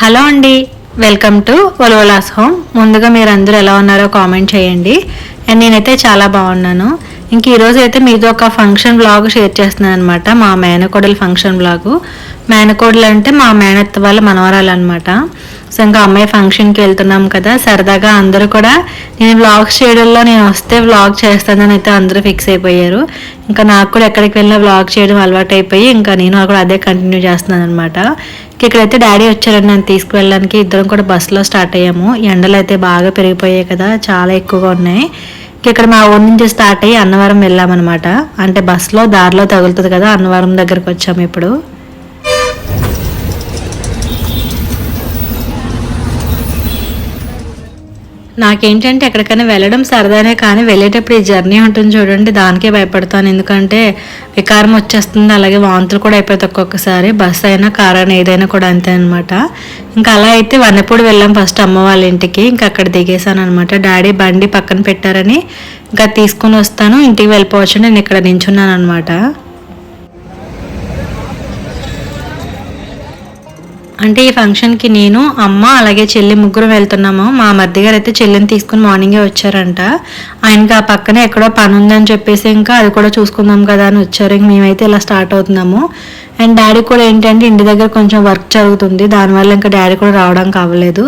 Hello అండి. Welcome to ఒలోలాస్ home. ముందుగా మీరు అందరూ ఎలా ఉన్నారో కామెంట్ చేయండి. అండ్ నేనైతే చాలా బాగున్నాను. ఇంక ఈరోజు అయితే మీతో ఒక ఫంక్షన్ బ్లాగ్ షేర్ చేస్తున్నాను అనమాట మా మేనకోడల ఫంక్షన్ బ్లాగు. మేనకోడలు అంటే మా మేనత్త వాళ్ళ మనవరాలు అనమాట సో ఇంకా అమ్మాయి ఫంక్షన్కి వెళ్తున్నాం కదా సరదాగా అందరూ కూడా నేను వ్లాగ్స్ చేయడంలో నేను వస్తే వ్లాగ్ చేస్తానని అయితే అందరూ ఫిక్స్ అయిపోయారు. ఇంకా నాకు కూడా ఎక్కడికి వెళ్ళినా వ్లాగ్ చేయడం అలవాటు అయిపోయి ఇంకా నేను కూడా అదే కంటిన్యూ చేస్తున్నాను అనమాట ఇక్కడైతే డాడీ వచ్చారని నన్ను తీసుకువెళ్ళడానికి. ఇద్దరం కూడా బస్సులో స్టార్ట్ అయ్యాము. ఎండలు అయితే బాగా పెరిగిపోయాయి కదా చాలా ఎక్కువగా ఉన్నాయి. ఇక్కడ మా ఊరి నుంచి స్టార్ట్ అయ్యి అన్నవరం వెళ్ళామన్నమాట. అంటే బస్సులో దారిలో తగులుతుంది కదా అన్నవరం దగ్గరకు వచ్చాము ఇప్పుడు. నాకేంటంటే ఎక్కడికైనా వెళ్ళడం సరదానే కానీ వెళ్ళేటప్పుడు ఈ జర్నీ ఉంటుంది చూడండి దానికే భయపడతాను. ఎందుకంటే వికారం వచ్చేస్తుంది అలాగే వాంతులు కూడా అయిపోతాయి ఒక్కొక్కసారి. బస్ అయినా కార్ అయినా ఏదైనా కూడా అంతే అనమాట ఇంకా అలా అయితే వన్నపూడి వెళ్ళాం ఫస్ట్ అమ్మ వాళ్ళ ఇంటికి. ఇంకా అక్కడ దిగేశాను అనమాట డాడీ బండి పక్కన పెట్టారని ఇంకా తీసుకుని వస్తాను ఇంటికి వెళ్ళిపోవచ్చు నేను ఇక్కడ నించున్నాను అనమాట అంటే ఈ ఫంక్షన్కి నేను అమ్మ అలాగే చెల్లి ముగ్గురు వెళ్తున్నాము. మా మధ్య గారు అయితే చెల్లిని తీసుకుని మార్నింగే వచ్చారంట. ఆయనకి ఆ పక్కనే ఎక్కడో పని ఉందని చెప్పేసి ఇంకా అది కూడా చూసుకుందాం కదా అని వచ్చారు. ఇంక మేమైతే ఇలా స్టార్ట్ అవుతున్నాము. అండ్ డాడీ కూడా ఏంటంటే ఇంటి దగ్గర కొంచెం వర్క్ జరుగుతుంది. దానివల్ల ఇంకా డాడీ కూడా రావడం కావలేదు.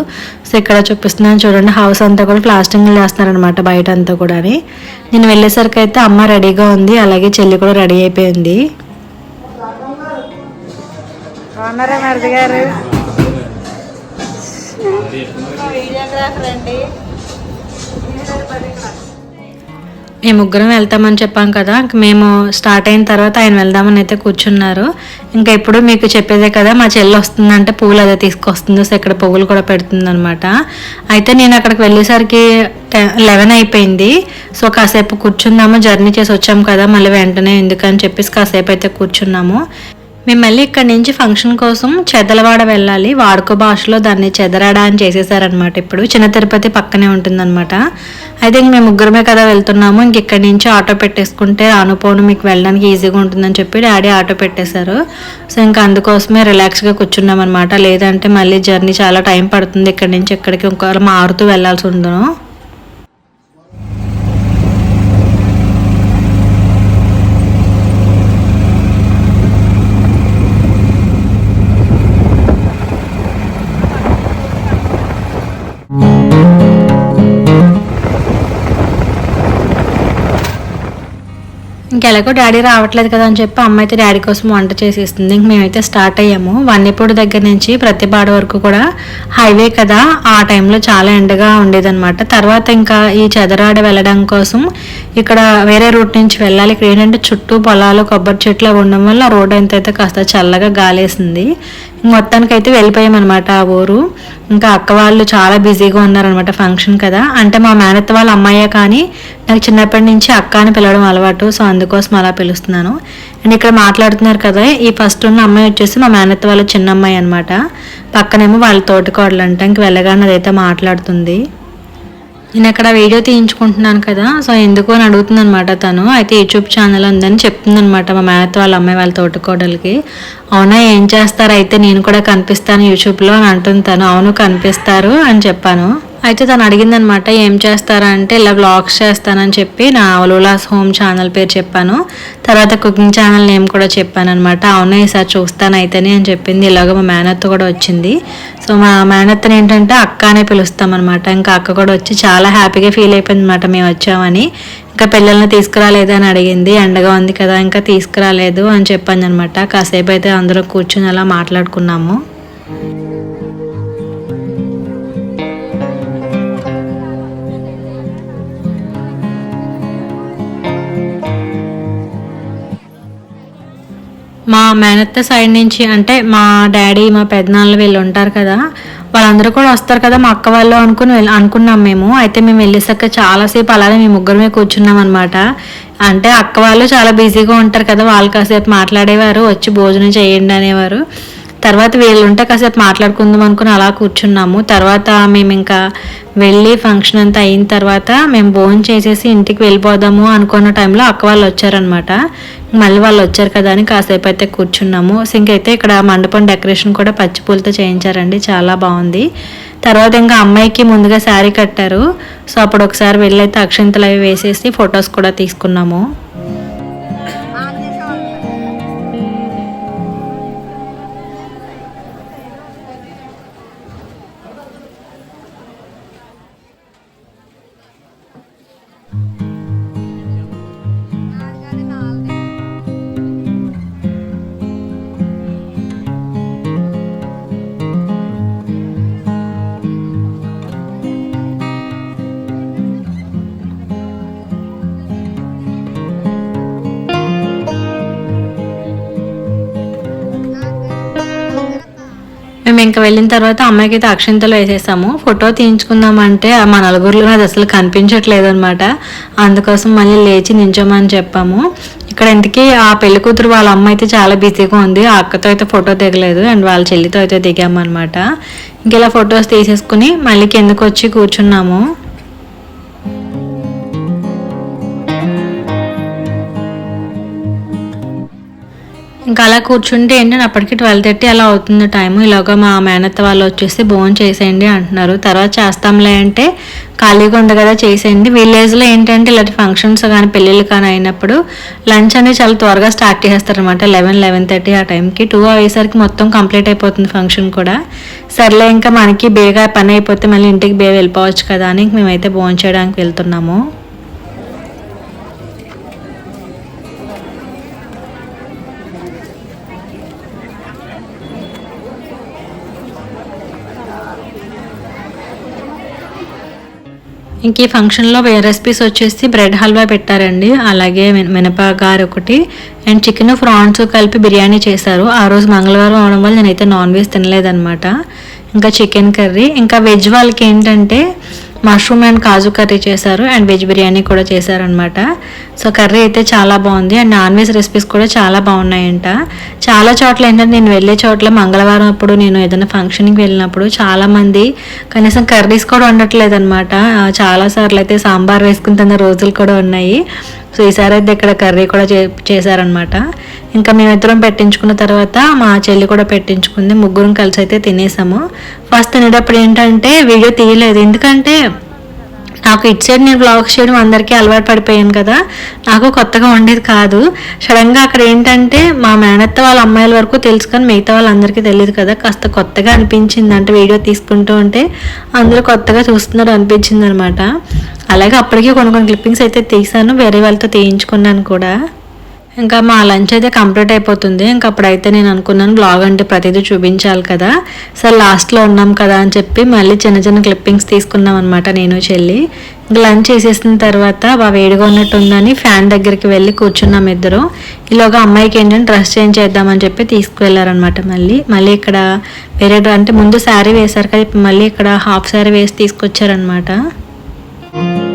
సో ఇక్కడ చూపిస్తున్నాను చూడండి హౌస్ అంతా కూడా ప్లాస్టింగ్ చేస్తున్నారనమాట బయట అంతా కూడా నేను వెళ్ళేసరికి అయితే అమ్మ రెడీగా ఉంది. అలాగే చెల్లి కూడా రెడీ అయిపోయింది. బాగున్నారా మరిది గారు? మేము ముగ్గురం వెళ్తామని చెప్పాం కదా. ఇంక మేము స్టార్ట్ అయిన తర్వాత ఆయన వెళ్దామని అయితే కూర్చున్నారు. ఇంకా ఇప్పుడు మీకు చెప్పేదే కదా మా చెల్లి వస్తుందంటే పువ్వులు అదే తీసుకొస్తుంది. సో ఇక్కడ పువ్వులు కూడా పెడుతుందనమాట అయితే నేను అక్కడికి వెళ్ళేసరికి లెవెన్ అయిపోయింది. సో కాసేపు కూర్చుందాము జర్నీ చేసి వచ్చాము కదా మళ్ళీ వెంటనే ఎందుకని చెప్పేసి కాసేపు అయితే కూర్చున్నాము. మేము మళ్ళీ ఇక్కడ నుంచి ఫంక్షన్ కోసం చెదలవాడ వెళ్ళాలి. వాడుకో భాషలో దాన్ని చెదరాడ అని చేసేసారనమాట ఇప్పుడు. చిన్న తిరుపతి పక్కనే ఉంటుందన్నమాట. అయితే ఇంక మేము ముగ్గురమే కదా వెళ్తున్నాము. ఇంక ఇక్కడి నుంచి ఆటో పెట్టేసుకుంటే అనుపోను మీకు వెళ్ళడానికి ఈజీగా ఉంటుందని చెప్పి డాడీ ఆటో పెట్టేశారు. సో ఇంకా అందుకోసమే రిలాక్స్గా కూర్చున్నాం అనమాట లేదంటే మళ్ళీ జర్నీ చాలా టైం పడుతుంది. ఇక్కడి నుంచి ఇక్కడికి ఇంకొకరు మారుతూ వెళ్ళాల్సి ఉండను. ఇంకెలాగో డాడీ రావట్లేదు కదా అని చెప్పి అమ్మ అయితే డాడీ కోసం వంట చేసేస్తుంది. ఇంక మేమైతే స్టార్ట్ అయ్యాము. వన్నెపూడి దగ్గర నుంచి ప్రతిపాడ వరకు కూడా హైవే కదా. ఆ టైంలో చాలా ఎండగా ఉండేదన్నమాట. తర్వాత ఇంకా ఈ చెదరాడ వెళ్ళడం కోసం ఇక్కడ వేరే రూట్ నుంచి వెళ్ళాలి. ఇక్కడ ఏంటంటే చుట్టూ పొలాలు కొబ్బరి చెట్లు ఉండడం వల్ల రోడ్ అంత అయితే కాస్త చల్లగా గాలేసింది. మొత్తానికి అయితే వెళ్ళిపోయామన్నమాట ఆ ఊరు. ఇంకా అక్క వాళ్ళు చాలా బిజీగా ఉన్నారనమాట ఫంక్షన్ కదా. అంటే మా మేనత్త వాళ్ళ అమ్మాయే కానీ నాకు చిన్నప్పటి నుంచి అక్క అని పిలవడం అలవాటు. సో అందుకు అందుకోసం అలా పిలుస్తున్నాను. అండ్ ఇక్కడ మాట్లాడుతున్నారు కదా ఈ ఫస్ట్ ఉన్న అమ్మాయి వచ్చేసి మా మేనత్త వాళ్ళ చిన్న అమ్మాయి అనమాట పక్కనేమో వాళ్ళ తోటికోడలు అంట ఇంక వెళ్ళగానే అదైతే మాట్లాడుతుంది. నేను అక్కడ వీడియో తీయించుకుంటున్నాను కదా సో ఎందుకు అని అడుగుతుంది అనమాట తను. అయితే యూట్యూబ్ ఛానల్ ఉందని చెప్తుంది అనమాట మా మేనత్ వాళ్ళ అమ్మాయి వాళ్ళ తోటకోడలకి. అవునా ఏం చేస్తారు? అయితే నేను కూడా కనిపిస్తాను యూట్యూబ్లో అని అంటుంది తను. అవును కనిపిస్తారు అని చెప్పాను. అయితే తను అడిగిందనమాట ఏం చేస్తారా? అంటే ఇలా బ్లాగ్స్ చేస్తానని చెప్పి నా అవలోలాస్ హోమ్ ఛానల్ పేరు చెప్పాను. తర్వాత కుకింగ్ ఛానల్ నేమ్ కూడా చెప్పాను అనమాట అవునా ఈసారి చూస్తాను అయితేనే అని చెప్పింది. ఇలాగ మా మేనత్త కూడా వచ్చింది. సో మా మేనత్తని ఏంటంటే అక్క అనే పిలుస్తామన్నమాట ఇంకా అక్క కూడా వచ్చి చాలా హ్యాపీగా ఫీల్ అయిపోయింది అనమాట మేము వచ్చామని. ఇంకా పిల్లల్ని తీసుకురాలేదు? అని అడిగింది. ఎండగా ఉంది కదా ఇంకా తీసుకురాలేదు అని చెప్పాను అనమాట కాసేపు అయితే అందరూ కూర్చొని అలా మాట్లాడుకున్నాము. మా మేనత్త సైడ్ నుంచి అంటే మా డాడీ మా పెద్దనాళ్ళు వీళ్ళు ఉంటారు కదా వాళ్ళందరూ కూడా వస్తారు కదా మా అక్క వాళ్ళు అనుకుని అనుకున్నాం మేము. అయితే మేము వెళ్ళేసాక చాలాసేపు అలానే మేము ముగ్గురమే కూర్చున్నాం అనమాట అంటే అక్క వాళ్ళు చాలా బిజీగా ఉంటారు కదా వాళ్ళు కాసేపు మాట్లాడేవారు వచ్చి భోజనం చేయండి అనేవారు. తర్వాత వీళ్ళు ఉంటే కాసేపు మాట్లాడుకుందాం అనుకుని అలా కూర్చున్నాము. తర్వాత మేము ఇంకా వెళ్ళి ఫంక్షన్ అంతా అయిన తర్వాత మేము భోజనం చేసేసి ఇంటికి వెళ్ళిపోదాము అనుకున్న టైంలో అక్క వాళ్ళు వచ్చారనమాట మళ్ళీ వాళ్ళు వచ్చారు కదా అని కాసేపు అయితే కూర్చున్నాము. సింక్ అయితే ఇక్కడ మండపం డెకరేషన్ కూడా పచ్చి పూలతో చేయించారండి. చాలా బాగుంది. తర్వాత ఇంకా అమ్మాయికి ముందుగా శారీ కట్టారు. సో అప్పుడు ఒకసారి వెళ్ళైతే అయితే అక్షంతలు అవి వేసేసి ఫొటోస్ కూడా తీసుకున్నాము. మేము ఇంకా వెళ్ళిన తర్వాత అమ్మాయికి అయితే అక్షంతలు వేసేసాము. ఫోటో తీయించుకుందామంటే మా నలుగురిలో అది అసలు కనిపించట్లేదు అనమాట అందుకోసం మళ్ళీ లేచి నించోమని చెప్పాము. ఇక్కడ ఇంటికి ఆ పెళ్ళి కూతురు వాళ్ళ అమ్మ అయితే చాలా బిజీగా ఉంది. ఆ అక్కతో అయితే ఫోటో దిగలేదు. అండ్ వాళ్ళ చెల్లితో అయితే దిగామన్నమాట. ఇంక ఇలా ఫొటోస్ తీసేసుకుని మళ్ళీ కిందకు వచ్చి కూర్చున్నాము. ఇంకా అలా కూర్చుంటే ఏంటంటే అప్పటికి ట్వెల్వ్ థర్టీ అలా అవుతుంది టైం ఇలాగ మా మేనత్త వాళ్ళు వచ్చేసి భోజనం చేసేయండి అంటున్నారు. తర్వాత చేస్తాంలే అంటే ఖాళీగా ఉంది కదా చేసేయండి. విలేజ్లో ఏంటంటే ఇలాంటి ఫంక్షన్స్ కానీ పెళ్ళిళ్ళు కానీ అయినప్పుడు లంచ్ అనేది చాలా త్వరగా స్టార్ట్ చేసేస్తారనమాట లెవెన్ లెవెన్ థర్టీ ఆ టైంకి టూ అయ్యేసరికి మొత్తం కంప్లీట్ అయిపోతుంది ఫంక్షన్ కూడా. సర్లే ఇంకా మనకి బేగా పని అయిపోతే మళ్ళీ ఇంటికి బే వెళ్ళిపోవచ్చు కదా అని మేమైతే భోజనం చేయడానికి వెళ్తున్నాము. ఇంక ఈ ఫంక్షన్లో రెసిపీస్ వచ్చేసి బ్రెడ్ హల్వా పెట్టారండి. అలాగే మిన- మినపగారు ఒకటి అండ్ చికెన్ ఫ్రాన్స్ కలిపి బిర్యానీ చేశారు. ఆ రోజు మంగళవారం అవడం వల్ల నేనైతే నాన్ వెజ్ తినలేదన్నమాట. ఇంకా చికెన్ కర్రీ ఇంకా వెజ్ వాళ్ళకి ఏంటంటే మష్రూమ్ అండ్ కాజు కర్రీ చేశారు అండ్ వెజ్ బిర్యానీ కూడా చేశారనమాట సో కర్రీ అయితే చాలా బాగుంది అండ్ నాన్ వెజ్ రెసిపీస్ కూడా చాలా బాగున్నాయంట. చాలా చోట్ల ఏంటంటే నేను వెళ్ళే చోట్ల మంగళవారం అప్పుడు నేను ఏదైనా ఫంక్షన్కి వెళ్ళినప్పుడు చాలామంది కనీసం కర్రీస్ కూడా ఉండట్లేదు అనమాట చాలా సార్లు అయితే సాంబార్ వేసుకుని తిన్న రోజులు కూడా ఉన్నాయి. సో ఈసారి అయితే ఇక్కడ కర్రీ కూడా చే చేశారనమాట ఇంకా మేమిద్దరం పెట్టించుకున్న తర్వాత మా చెల్లి కూడా పెట్టించుకుంది. ముగ్గురం కలిసి అయితే తినేసాము. ఫస్ట్ తినేటప్పుడు ఏంటంటే వీడియో తీయలేదు. ఎందుకంటే నాకు ఇటు సైడ్ నేను బ్లాగ్స్ చేయడం అందరికీ అలవాటు పడిపోయాను కదా. నాకు కొత్తగా ఉండేది కాదు. సడన్గా అక్కడ ఏంటంటే మా మేనత్త వాళ్ళ అమ్మాయిల వరకు తెలుసు కానీ మిగతా వాళ్ళందరికీ తెలియదు కదా. కాస్త కొత్తగా అనిపించింది అంటే వీడియో తీసుకుంటూ ఉంటే. అందరూ కొత్తగా చూస్తున్నారు అనిపించింది అనమాట అలాగే అప్పటికే కొన్ని కొన్ని క్లిప్పింగ్స్ అయితే తీసాను. వేరే వాళ్ళతో తీయించుకున్నాను కూడా. ఇంకా మా లంచ్ అయితే కంప్లీట్ అయిపోతుంది. ఇంకా అప్పుడైతే నేను అనుకున్నాను బ్లాగ్ అంటే ప్రతిదీ చూపించాలి కదా. సరే లాస్ట్లో ఉన్నాం కదా అని చెప్పి మళ్ళీ చిన్న చిన్న క్లిప్పింగ్స్ తీసుకున్నాం అనమాట నేను చెల్లి. ఇంకా లంచ్ చేసేసిన తర్వాత బాగా వేడిగా ఉన్నట్టు ఉందని ఫ్యాన్ దగ్గరికి వెళ్ళి కూర్చున్నాం ఇద్దరు. ఇలాగా అమ్మాయికి ఏంటంటే డ్రెస్ చేంజ్ చేద్దామని చెప్పి తీసుకువెళ్ళారనమాట మళ్ళీ. మళ్ళీ ఇక్కడ వేరే అంటే ముందు శారీ వేశారు కదా మళ్ళీ ఇక్కడ హాఫ్ శారీ వేసి తీసుకొచ్చారనమాట Thank you.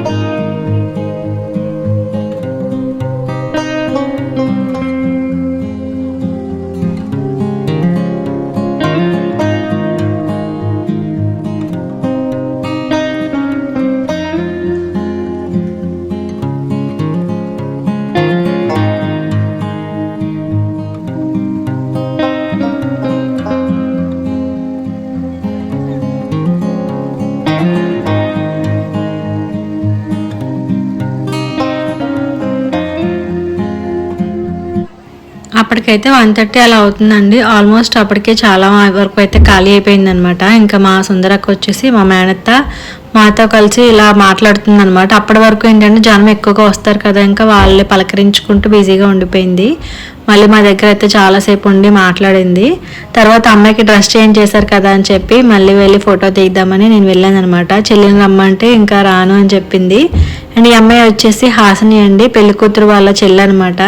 అయితే వన్ థర్టీ అలా అవుతుందండి. ఆల్మోస్ట్ అప్పటికే చాలా వరకు అయితే ఖాళీ అయిపోయిందనమాట. ఇంకా మా సుందరక్క వచ్చేసి మా మేనత్త మాతో కలిసి ఇలా మాట్లాడుతుంది అనమాట అప్పటి వరకు ఏంటంటే జనం ఎక్కువగా వస్తారు కదా ఇంకా వాళ్ళే పలకరించుకుంటూ బిజీగా ఉండిపోయింది. మళ్ళీ మా దగ్గర అయితే చాలాసేపు ఉండి మాట్లాడింది. తర్వాత అమ్మాయికి డ్రెస్ చేంజ్ చేశారు కదా అని చెప్పి మళ్ళీ వెళ్ళి ఫోటో తీద్దామని నేను వెళ్ళాను అనమాట చెల్లిని రమ్మంటే ఇంకా రాను అని చెప్పింది. అండ్ ఈ అమ్మాయి వచ్చేసి హాసిని అండి పెళ్ళి కూతురు వాళ్ళ చెల్లి అనమాట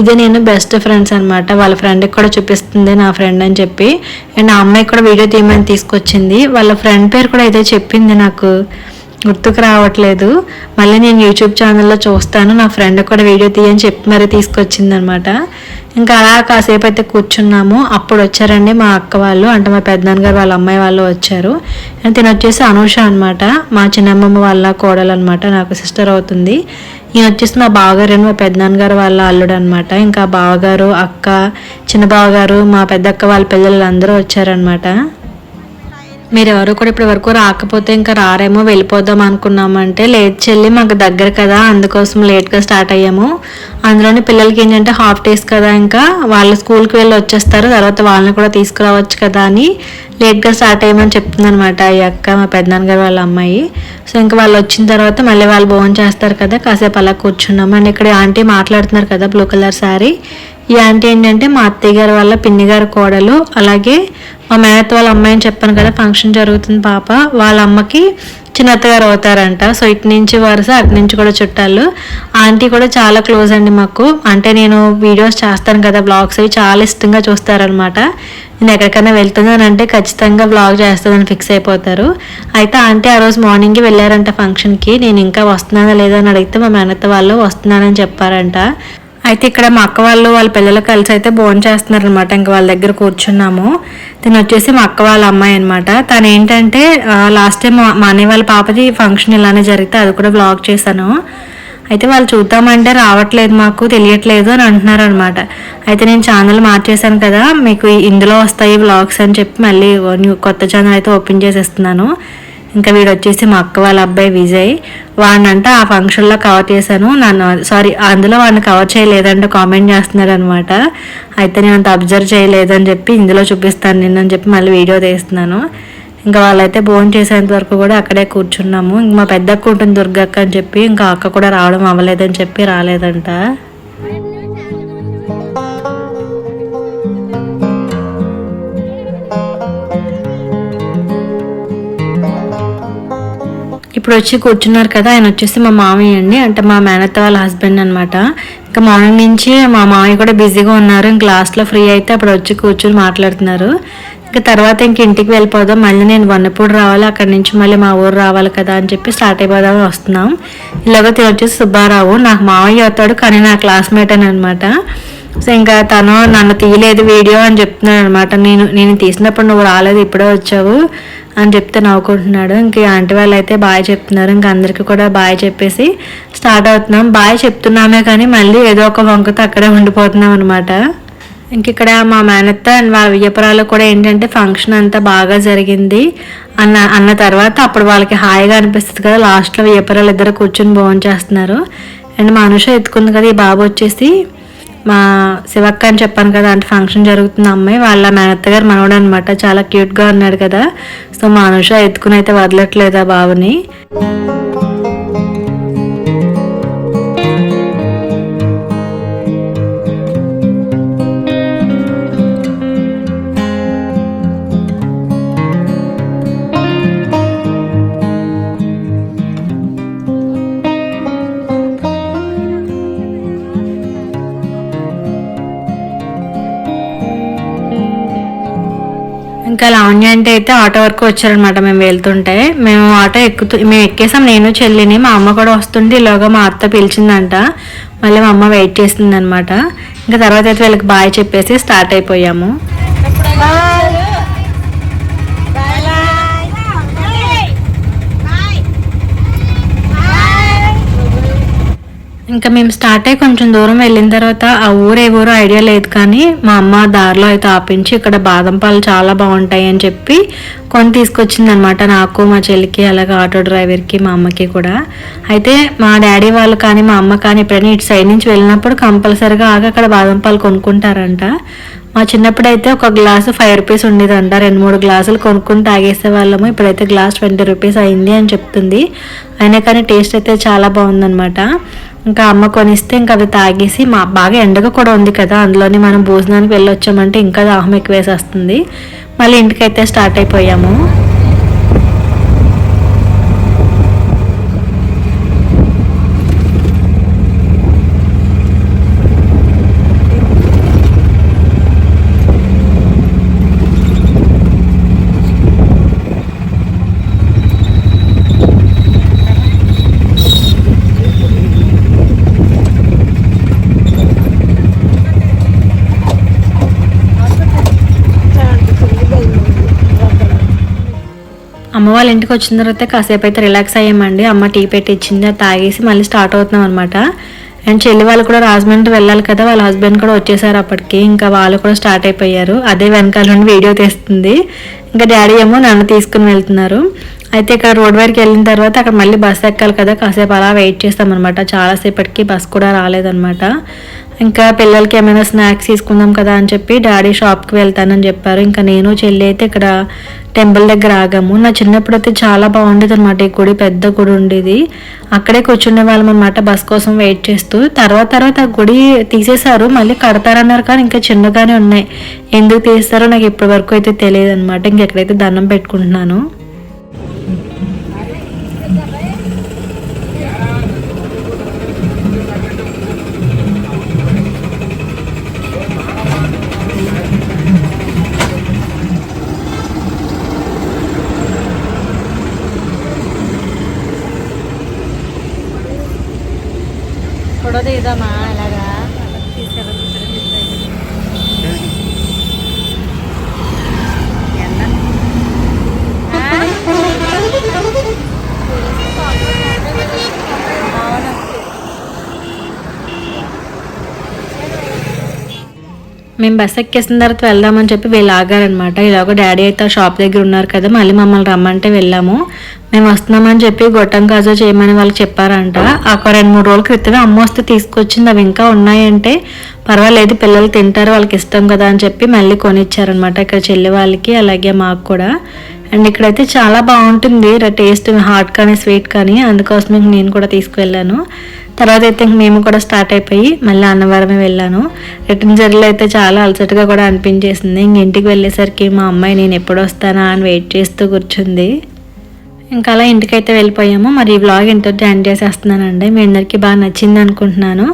ఇది నేను బెస్ట్ ఫ్రెండ్స్ అనమాట వాళ్ళ ఫ్రెండ్కి కూడా చూపిస్తుంది నా ఫ్రెండ్ అని చెప్పి. అండ్ ఆ అమ్మాయి కూడా వీడియో తీయమని తీసుకొచ్చింది. వాళ్ళ ఫ్రెండ్ పేరు కూడా అయితే చెప్పింది నాకు. గుర్తుకు రావట్లేదు. మళ్ళీ నేను యూట్యూబ్ ఛానల్లో చూస్తాను. నా ఫ్రెండ్ కూడా వీడియో తీయని చెప్పి మరీ తీసుకొచ్చిందనమాట. ఇంకా అలా కాసేపు అయితే కూర్చున్నాము. అప్పుడు వచ్చారండి మా అక్క వాళ్ళు. అంటే మా పెద్దనాన్నగారు వాళ్ళ అమ్మాయి వాళ్ళు వచ్చారు. అండ్ తిన వచ్చేసి అనూష అనమాట మా చిన్నమ్మమ్మ వాళ్ళ కోడలు అనమాట నాకు సిస్టర్ అవుతుంది. ఈయన వచ్చేసి మా బావగారు మా పెద్దనాన్నగారు వాళ్ళ అల్లుడు అనమాట ఇంకా బావగారు అక్క చిన్న బావగారు మా పెద్దక్క వాళ్ళ పిల్లలు అందరూ వచ్చారనమాట మీరు ఎవరు కూడా ఇప్పటి వరకు రాకపోతే ఇంకా రారేమో వెళ్ళిపోదాం అనుకున్నామంటే లేట్ చెల్లి మాకు దగ్గర కదా అందుకోసం లేట్గా స్టార్ట్ అయ్యాము. అందులోని పిల్లలకి ఏంటంటే హాఫ్ డేస్ కదా ఇంకా వాళ్ళు స్కూల్కి వెళ్ళి వచ్చేస్తారు తర్వాత వాళ్ళని కూడా తీసుకురావచ్చు కదా అని లేట్గా స్టార్ట్ అయ్యమని చెప్తుందనమాట ఈ అక్క మా పెద్దనాన్నగారు వాళ్ళ అమ్మాయి. సో ఇంకా వాళ్ళు వచ్చిన తర్వాత మళ్ళీ వాళ్ళు భోజనం చేస్తారు కదా కాసేపు అలా కూర్చున్నాము అండ్ ఇక్కడ ఆంటీ మాట్లాడుతున్నారు కదా బ్లూ కలర్ శారీ ఈ ఆంటీ ఏంటంటే మా అత్తయ్య గారు వాళ్ళ పిన్ని గారి కోడలు అలాగే మా మేనత్ వాళ్ళ అమ్మాయిని చెప్పాను కదా ఫంక్షన్ జరుగుతుంది పాప. వాళ్ళ అమ్మకి చిన్న అత్తగారు అవుతారంట. సో ఇటు నుంచి వరుస అటు నుంచి కూడా చుట్టాలు. ఆంటీ కూడా చాలా క్లోజ్ అండి మాకు. అంటే నేను వీడియోస్ చేస్తాను కదా బ్లాగ్స్ అవి చాలా ఇష్టంగా చూస్తారనమాట. నేను ఎక్కడికైనా వెళ్తున్నానంటే ఖచ్చితంగా బ్లాగ్ చేస్తుందని ఫిక్స్ అయిపోతారు. అయితే ఆంటీ ఆ రోజు మార్నింగే వెళ్ళారంట ఫంక్షన్కి. నేను ఇంకా వస్తున్నానా లేదా అని అడిగితే మా మేనత్త వాళ్ళు వస్తున్నానని చెప్పారంట. అయితే ఇక్కడ మా అక్క వాళ్ళు వాళ్ళ పిల్లలు కలిసి అయితే భోజనం చేస్తున్నారు అనమాట ఇంకా వాళ్ళ దగ్గర కూర్చున్నాము. తిని వచ్చేసి మా అక్క వాళ్ళ అమ్మాయి అనమాట తను ఏంటంటే లాస్ట్ టైం మా అన్నయ్య వాళ్ళ పాపది ఫంక్షన్ ఇలానే జరిగితే అది కూడా బ్లాగ్ చేశాను. అయితే వాళ్ళు చూద్దామంటే రావట్లేదు మాకు తెలియట్లేదు అని అంటున్నారు అనమాట అయితే నేను ఛానల్ మార్చేశాను కదా మీకు ఇందులో వస్తాయి బ్లాగ్స్ అని చెప్పి మళ్ళీ న్యూ కొత్త ఛానల్ అయితే ఓపెన్ చేసేస్తున్నాను. ఇంకా వీడు వచ్చేసి మా అక్క వాళ్ళ అబ్బాయి విజయ్. వాడినంట ఆ ఫంక్షన్లో కవర్ చేశాను. నన్ను సారీ అందులో వాడిని కవర్ చేయలేదంటే కామెంట్ చేస్తున్నాడు అనమాట అయితే నేను అంత అబ్జర్వ్ చేయలేదని చెప్పి ఇందులో చూపిస్తాను నిన్న అని చెప్పి మళ్ళీ వీడియో తీస్తున్నాను. ఇంకా వాళ్ళైతే భోజనం చేసేంత వరకు కూడా అక్కడే కూర్చున్నాము. ఇంక మా పెద్ద అక్క ఉంటుంది దుర్గక్క అని చెప్పి ఇంకా అక్క కూడా రావడం అవ్వలేదని చెప్పి రాలేదంట. ఇప్పుడు వచ్చి కూర్చున్నారు కదా ఆయన వచ్చేసి మా మామయ్య అండి. అంటే మా మేనత్త వాళ్ళ హస్బెండ్ అనమాట ఇంకా మార్నింగ్ నుంచి మా మామయ్య కూడా బిజీగా ఉన్నారు. ఇంక లాస్ట్లో ఫ్రీ అయితే అప్పుడు వచ్చి కూర్చొని మాట్లాడుతున్నారు. ఇంకా తర్వాత ఇంక ఇంటికి వెళ్ళిపోదాం. మళ్ళీ నేను వన్నపూడి రావాలి అక్కడి నుంచి మళ్ళీ మా ఊరు రావాలి కదా అని చెప్పి స్టార్ట్ అయిపోదామని వస్తున్నాం. ఇలాగ తిని వచ్చేసి సుబ్బారావు నాకు మామయ్య అవుతాడు కానీ నా క్లాస్మేట్ అని అనమాట సో ఇంకా తను నన్ను తీయలేదు వీడియో అని చెప్తున్నాడు అనమాట నేను నేను తీసినప్పుడు నువ్వు రాలేదు ఇప్పుడే వచ్చావు అని చెప్తే నవ్వుకుంటున్నాడు. ఇంక ఆంటీ వాళ్ళు అయితే బాయ్ చెప్తున్నారు. ఇంక అందరికీ కూడా బాయ్ చెప్పేసి స్టార్ట్ అవుతున్నాం. బాయ్ చెప్తున్నామే కానీ మళ్ళీ ఏదో ఒక వంకతో అక్కడే ఉండిపోతున్నాం అనమాట ఇంక ఇక్కడ మా మేనత్త అండ్ వాళ్ళ వియ్యపురాలు కూడా ఏంటంటే ఫంక్షన్ అంతా బాగా జరిగింది. అన్న అన్న తర్వాత అప్పుడు వాళ్ళకి హాయిగా అనిపిస్తుంది కదా. లాస్ట్లో వియ్యపురాలు ఇద్దరు కూర్చొని భోజనం చేస్తున్నారు అండ్ మా ఎత్తుకుంది కదా ఈ బాబు వచ్చేసి. మా శివక్క అని చెప్పాను కదా అంటే ఫంక్షన్ జరుగుతున్న అమ్మాయి. వాళ్ళ మేనత్త గారు మనవడు అనమాట చాలా క్యూట్గా ఉన్నాడు కదా. సో మా అనుష ఎత్తుకుని అయితే వదలట్లేదు ఆ బాబుని. ఇంకా అయితే ఆటో వరకు వచ్చారనమాట మేము వెళ్తుంటే మేము ఆటో ఎక్కుతూ మేము ఎక్కేసాం. నేను చెల్లిని మా అమ్మ కూడా వస్తుంటే ఇలాగా మా అత్త పిలిచిందంట. మళ్ళీ మా అమ్మ వెయిట్ చేసిందనమాట ఇంకా తర్వాత అయితే వీళ్ళకి బాయ్ చెప్పేసి స్టార్ట్ అయిపోయాము. ఇంకా మేము స్టార్ట్ అయ్యి కొంచెం దూరం వెళ్ళిన తర్వాత ఆ ఊరు ఏ ఊరు ఐడియా లేదు కానీ మా అమ్మ దారిలో అయితే ఆపించి ఇక్కడ బాదం పాలు చాలా బాగుంటాయి అని చెప్పి కొని తీసుకొచ్చింది అనమాట నాకు మా చెల్లికి అలాగే ఆటో డ్రైవర్కి మా అమ్మకి కూడా. అయితే మా డాడీ వాళ్ళు కానీ మా అమ్మ కానీ ఎప్పుడైనా ఇటు సైడ్ నుంచి వెళ్ళినప్పుడు కంపల్సరిగా ఆగి అక్కడ బాదం పాలు కొనుక్కుంటారంట. మా చిన్నప్పుడు అయితే ఒక గ్లాసు ఫైవ్ రూపీస్ ఉండేదంట. రెండు మూడు గ్లాసులు కొనుక్కుని తాగేసే వాళ్ళము. ఇప్పుడైతే గ్లాస్ ట్వంటీ రూపీస్ అయింది అని చెప్తుంది. అయినా కానీ టేస్ట్ అయితే చాలా బాగుందన్నమాట. ఇంకా అమ్మ కొనిస్తే ఇంకా అవి తాగేసి మా బాగా ఎండగా కూడా ఉంది కదా అందులోని మనం భోజనానికి వెళ్ళొచ్చామంటే ఇంకా దాహం ఎక్కువేసేస్తుంది. మళ్ళీ ఇంటికైతే స్టార్ట్ అయిపోయాము. అమ్మ వాళ్ళ ఇంటికి వచ్చిన తర్వాత కాసేపు అయితే రిలాక్స్ అయ్యామండి. అమ్మ టీ పెట్టి ఇచ్చింది అది తాగేసి మళ్ళీ స్టార్ట్ అవుతున్నాం అనమాట అండ్ చెల్లి వాళ్ళు కూడా రాజమండ్రి వెళ్ళాలి కదా వాళ్ళ హస్బెండ్ కూడా వచ్చేసారు అప్పటికి. ఇంకా వాళ్ళు కూడా స్టార్ట్ అయిపోయారు. అదే వెనకాల నుండి వీడియో తీస్తుంది. ఇంకా డాడీ ఏమో నన్ను తీసుకుని వెళ్తున్నారు. అయితే ఇక్కడ రోడ్ వరకు వెళ్ళిన తర్వాత అక్కడ మళ్ళీ బస్ ఎక్కాలి కదా కాసేపు అలా వెయిట్ చేస్తామన్నమాట. చాలాసేపటికి బస్ కూడా రాలేదన్నమాట. ఇంకా పిల్లలకి ఏమైనా స్నాక్స్ తీసుకుందాం కదా అని చెప్పి డాడీ షాప్కి వెళ్తానని చెప్పారు. ఇంకా నేను చెల్లి అయితే ఇక్కడ టెంపుల్ దగ్గర ఆగాము. నా చిన్నప్పుడు అయితే చాలా బాగుండేది అనమాట ఈ గుడి పెద్ద గుడి ఉండేది. అక్కడే కూర్చునే వాళ్ళం అనమాట బస్ కోసం వెయిట్ చేస్తూ. తర్వాత తర్వాత ఆ గుడి తీసేశారు. మళ్ళీ కడతారన్నారు కానీ ఇంకా చిన్నగానే ఉన్నాయి. ఎందుకు తీస్తారో నాకు ఇప్పటి వరకు అయితే తెలియదు అనమాట ఇంకెక్కడైతే దండం పెట్టుకుంటున్నాను ఫోటో తీద్దామా ఇలాగా అవును మేము బస్ ఎక్కేసిన తర్వాత వెళ్దామని చెప్పి వీళ్ళు ఆగారనమాట ఇలాగో డాడీ అయితే ఆ షాప్ దగ్గర ఉన్నారు కదా మళ్ళీ మమ్మల్ని రమ్మంటే వెళ్ళాము. మేము వస్తున్నామని చెప్పి గొట్టం కాజా చేయమని వాళ్ళకి చెప్పారంట. ఒక రెండు మూడు రోజుల క్రితమే అమ్మ వస్తే తీసుకొచ్చింది అవి ఇంకా ఉన్నాయంటే పర్వాలేదు పిల్లలు తింటారు వాళ్ళకి ఇష్టం కదా అని చెప్పి మళ్ళీ కొనిచ్చారనమాట ఇక్కడ చెల్లి వాళ్ళకి అలాగే మాకు కూడా. అండ్ ఇక్కడైతే చాలా బాగుంటుంది. టేస్ట్ హాట్ కానీ స్వీట్ కానీ అందుకోసం ఇంక నేను కూడా తీసుకువెళ్ళాను తర్వాత అయితే ఇంక మేము కూడా స్టార్ట్ అయిపోయి మళ్ళీ అన్నవరమే వెళ్ళాను. రిటర్న్ జర్నీలో అయితే చాలా అలసటగా కూడా అనిపించేసింది. ఇంక ఇంటికి వెళ్ళేసరికి మా అమ్మాయి నేను ఎప్పుడు వస్తానా? అని వెయిట్ చేస్తూ కూర్చుంది. ఇంకా అలా ఇంటికైతే వెళ్ళిపోయాము. మరి ఈ వ్లాగ్ ఇంతటితో ఎండ్ చేసేస్తున్నానండి. మీ అందరికీ బాగా నచ్చింది అనుకుంటున్నాను.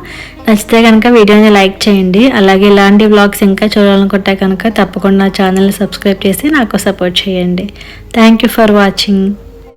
నచ్చితే కనుక వీడియోని లైక్ చేయండి. అలాగే ఇలాంటి వ్లాగ్స్ ఇంకా చూడాలనుకుంటే కనుక తప్పకుండా ఛానల్ని సబ్స్క్రైబ్ చేసి నాకు సపోర్ట్ చేయండి. Thank you for watching